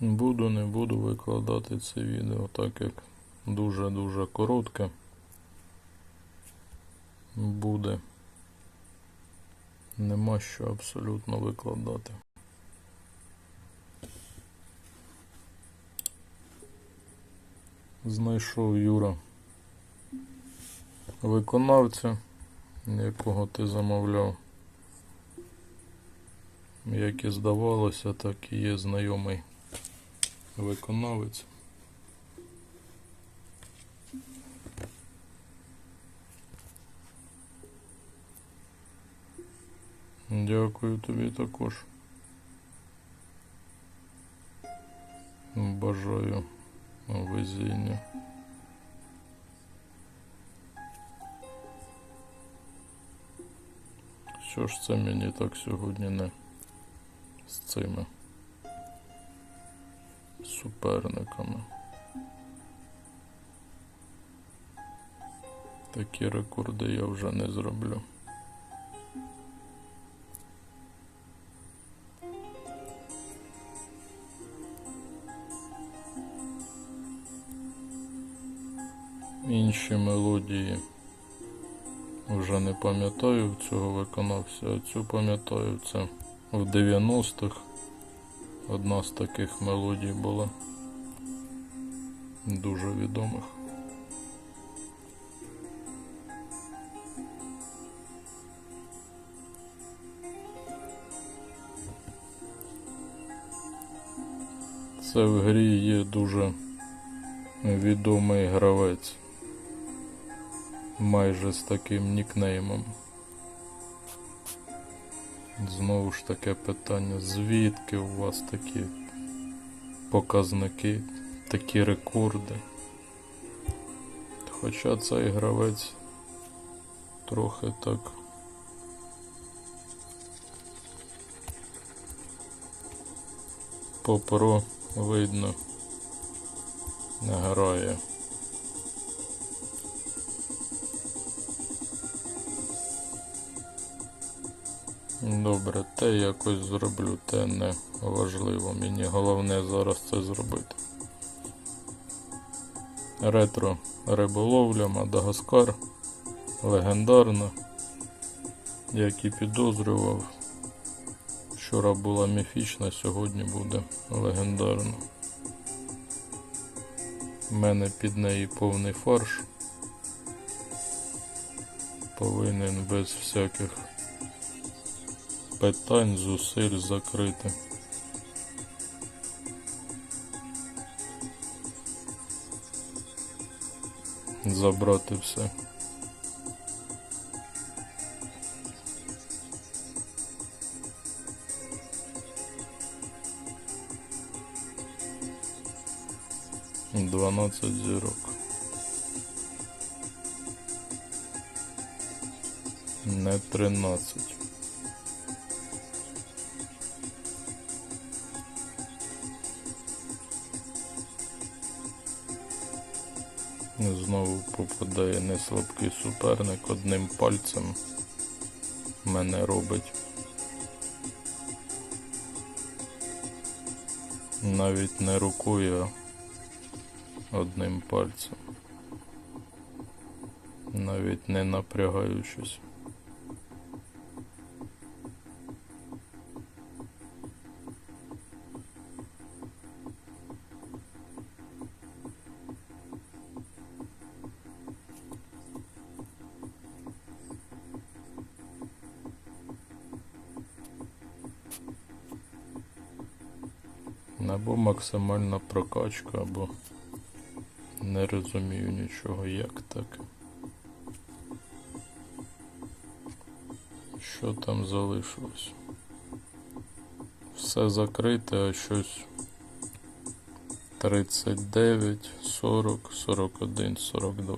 Буду, не буду викладати це відео, так як дуже-дуже коротке. Буде. Нема що абсолютно викладати. Знайшов Юра виконавця, якого ти замовляв. Як і здавалося, так і є знайомий виконавець. Дякую тобі також. Бажаю везіння. Що ж це мені так сьогодні не з цими суперниками? Такі рекорди я вже не зроблю. Інші мелодії вже не пам'ятаю цього виконавця, а цю пам'ятаю це в 90-х. Одна з таких мелодій була дуже відомих. Це в грі є дуже відомий гравець майже з таким нікнеймом. Знову ж таке питання, звідки у вас такі показники, такі рекорди? Хоча цей гравець трохи так попро видно не грає. Добре, те якось зроблю, те не важливо. Мені головне зараз це зробити. Ретро риболовля, Мадагаскар. Легендарна. Як і підозрював. Вчора була міфічна, сьогодні буде легендарна. У мене під неї повний фарш. Повинен без всяких питань, зусиль закрити. Забрати все. Дванадцять зірок. Не тринадцять. Попадає неслабкий суперник одним пальцем мене робить. Навіть не рукою, а одним пальцем. Навіть не напрягаючись. Або максимальна прокачка, або не розумію нічого, як так. Що там залишилось? Все закрите, а щось 39, 40, 41, 42.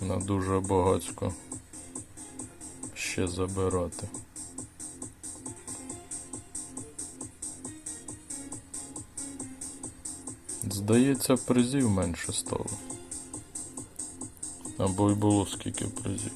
На дуже багацько ще забирати. Здається, призів менше стало. Або й було скільки призів.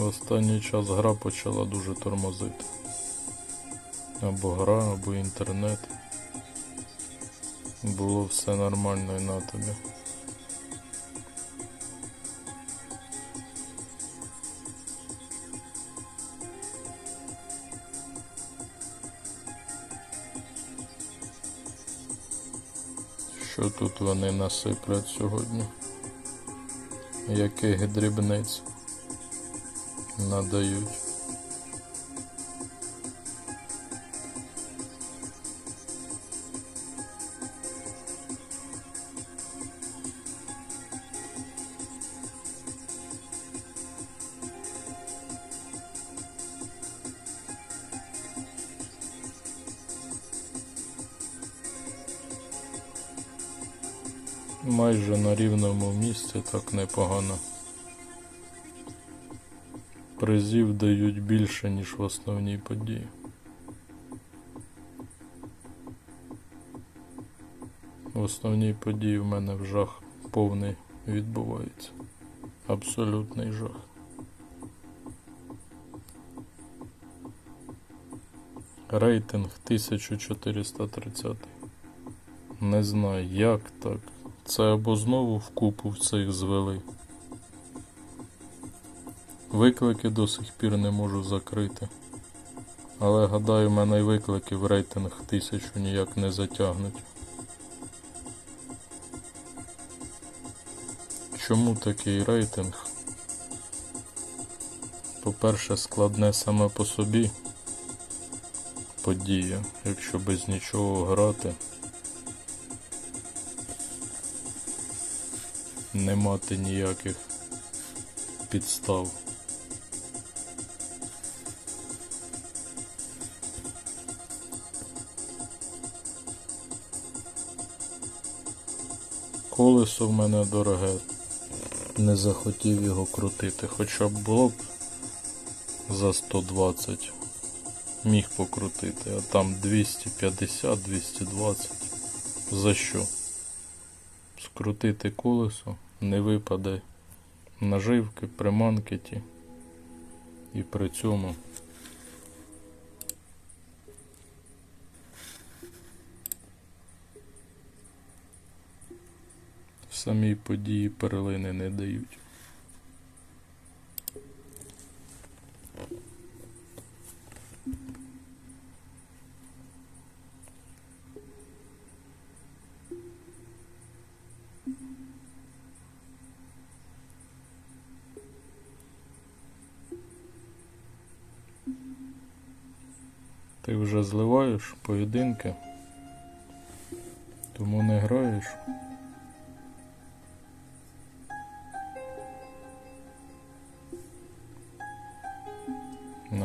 В останній час гра почала дуже тормозити. Або гра, або інтернет. Було все нормально і на тобі. Що тут вони насиплять сьогодні? Яких дрібниць надають? Майже на рівному місці так непогано. Призів дають більше, ніж в основній події. В основній події в мене в жах повний відбувається. Абсолютний жах. Рейтинг 1430. Не знаю, як так. Це або знову в купу в цих звели. Виклики до сих пір не можу закрити. Але гадаю, мене й виклики в рейтинг тисячу ніяк не затягнуть. Чому такий рейтинг? По-перше, складне саме по собі подія, якщо без нічого грати. не мати ніяких підстав. Колесо в мене дороге, не захотів його крутити, хоча б було б за 120 міг покрутити, а там 250-220. За що? скрутити колесо, не випаде наживки, приманки ті. І при цьому самі події перлини не дають. Ти вже зливаєш поєдинки, тому не граєш.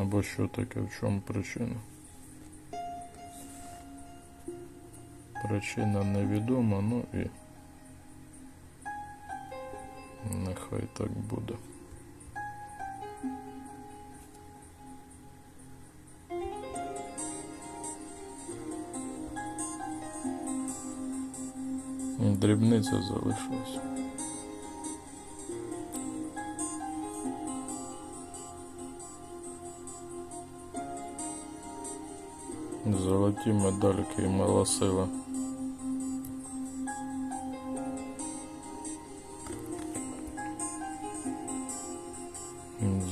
Або що таке, в чому причина? Причина невідома, ну і нехай так буде. Дрібниця залишилась. Золоті медальки і мала сила.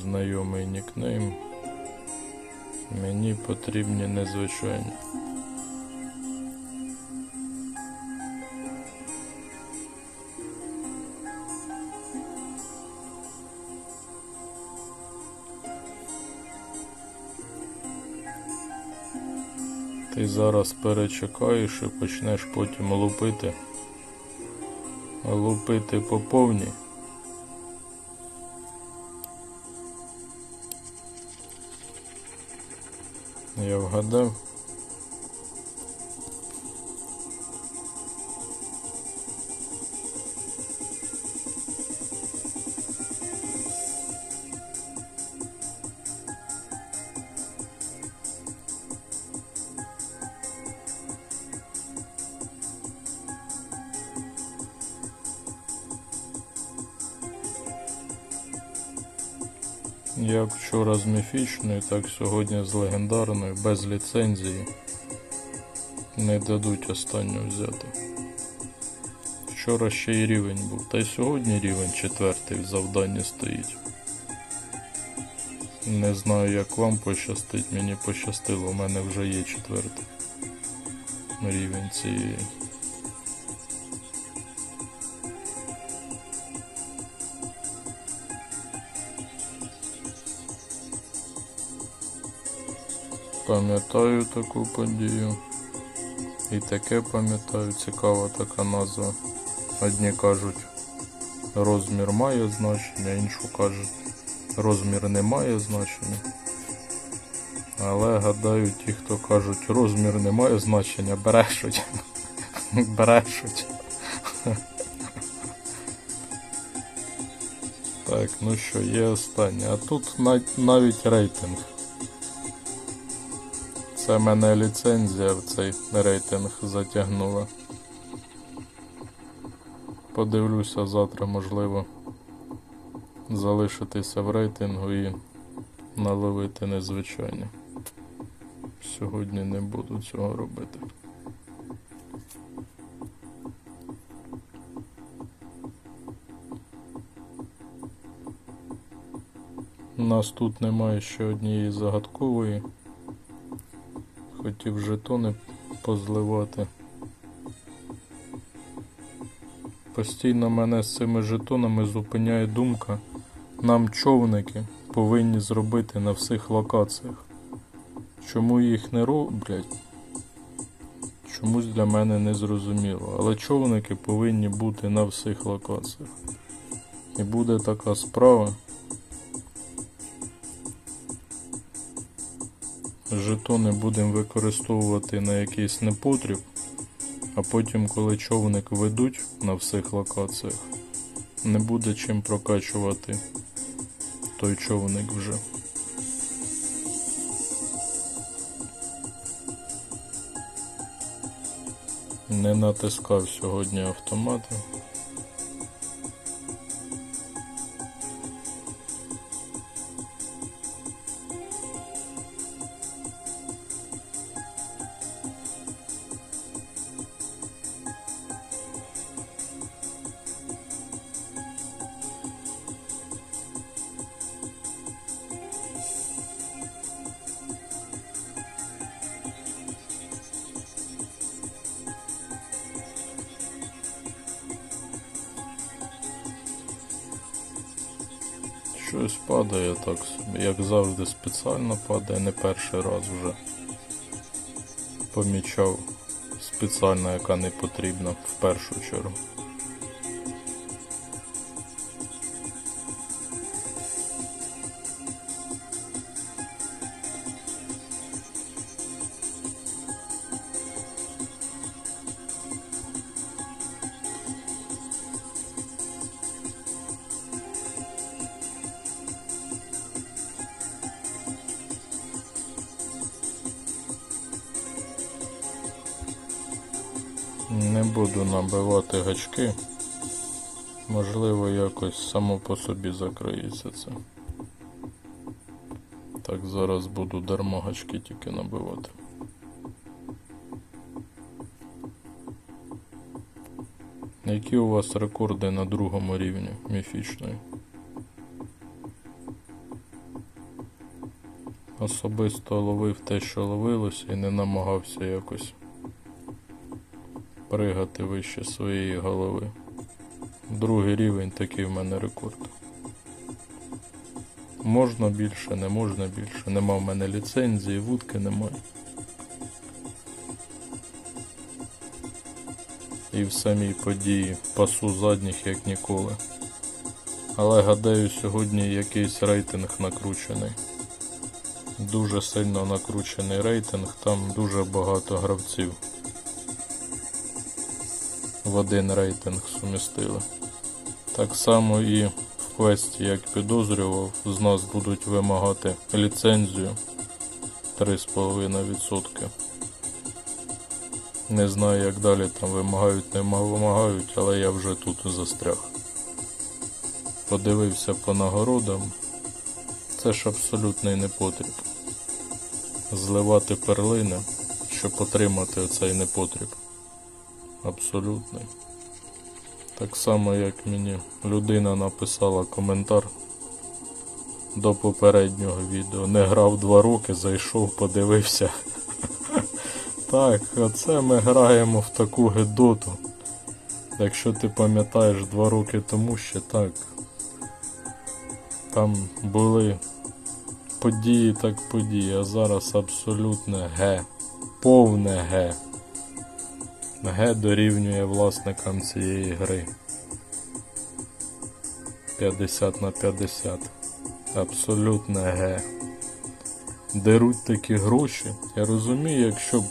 Знайомий нікнейм. Мені потрібні незвичайні. Ти зараз перечекаєш і почнеш потім лупити. Лупити по повній. Я вгадав. Як вчора з міфічною, так сьогодні з легендарною, без ліцензії. Не дадуть останню взяти. Вчора ще й рівень був, та й сьогодні рівень четвертий в завданні стоїть. Не знаю, як вам пощастить, мені пощастило, у мене вже є четвертий рівень цієї. Пам'ятаю таку подію. І таке пам'ятаю, цікава така назва. Одні кажуть, розмір має значення, інші кажуть, розмір не має значення. Але гадаю, ті, хто кажуть, розмір не має значення, брешуть. брешуть. Так, ну що, є останнє. А тут навіть рейтинг. Це мене ліцензія в цей рейтинг затягнула. Подивлюся завтра, можливо, залишитися в рейтингу і наловити незвичайне. Сьогодні не буду цього робити. У нас тут немає ще однієї загадкової. Хотів жетони позливати. Постійно мене з цими жетонами зупиняє думка. Нам човники повинні зробити на всіх локаціях. Чому їх не роблять? Чомусь для мене не зрозуміло. Але човники повинні бути на всіх локаціях. І буде така справа. Жетони будемо використовувати на якийсь непотріб, а потім, коли човник ведуть на всіх локаціях, не буде чим прокачувати той човник вже. Не натискав сьогодні автомати. Щось падає так собі, як завжди спеціально падає, не перший раз вже помічав спеціально, яка не потрібна в першу чергу. Не буду набивати гачки. Можливо, якось само по собі закриється це. Так, зараз буду дарма гачки тільки набивати. Які у вас рекорди на другому рівні міфічної? Особисто ловив те, що ловилося, і не намагався якось пригати вище своєї голови. Другий рівень такий в мене рекорд. Можна більше, не можна більше. Нема в мене ліцензії, вудки немає. І в самій події пасу задніх як ніколи. Але гадаю, сьогодні якийсь рейтинг накручений. Дуже сильно накручений рейтинг, там дуже багато гравців в один рейтинг сумістили. Так само і в квесті, як підозрював, з нас будуть вимагати ліцензію 3,5%. Не знаю, як далі там вимагають, не вимагають, але я вже тут застряг. Подивився по нагородам. Це ж абсолютний непотріб. Зливати перлини, щоб отримати оцей непотріб. Абсолютний. Так само, як мені людина написала коментар до попереднього відео. Не грав два роки, зайшов, подивився. Так, оце ми граємо в таку гедоту. Якщо ти пам'ятаєш два роки тому ще так. Там були події так події, а зараз абсолютне Г. Повне Г. Г дорівнює власникам цієї гри. 50 на 50. Абсолютне Г. Деруть такі гроші. Я розумію, якщо б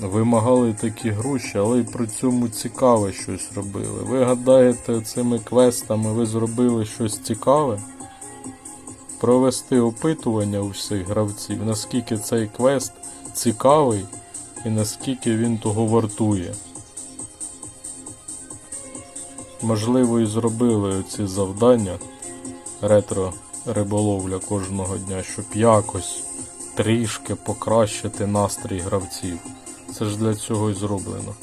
вимагали такі гроші, але й при цьому цікаве щось робили. Ви гадаєте, цими квестами ви зробили щось цікаве? Провести опитування у всіх гравців, наскільки цей квест цікавий і наскільки він того вартує. Можливо, і зробили оці завдання ретро риболовля кожного дня, щоб якось трішки покращити настрій гравців. Це ж для цього і зроблено.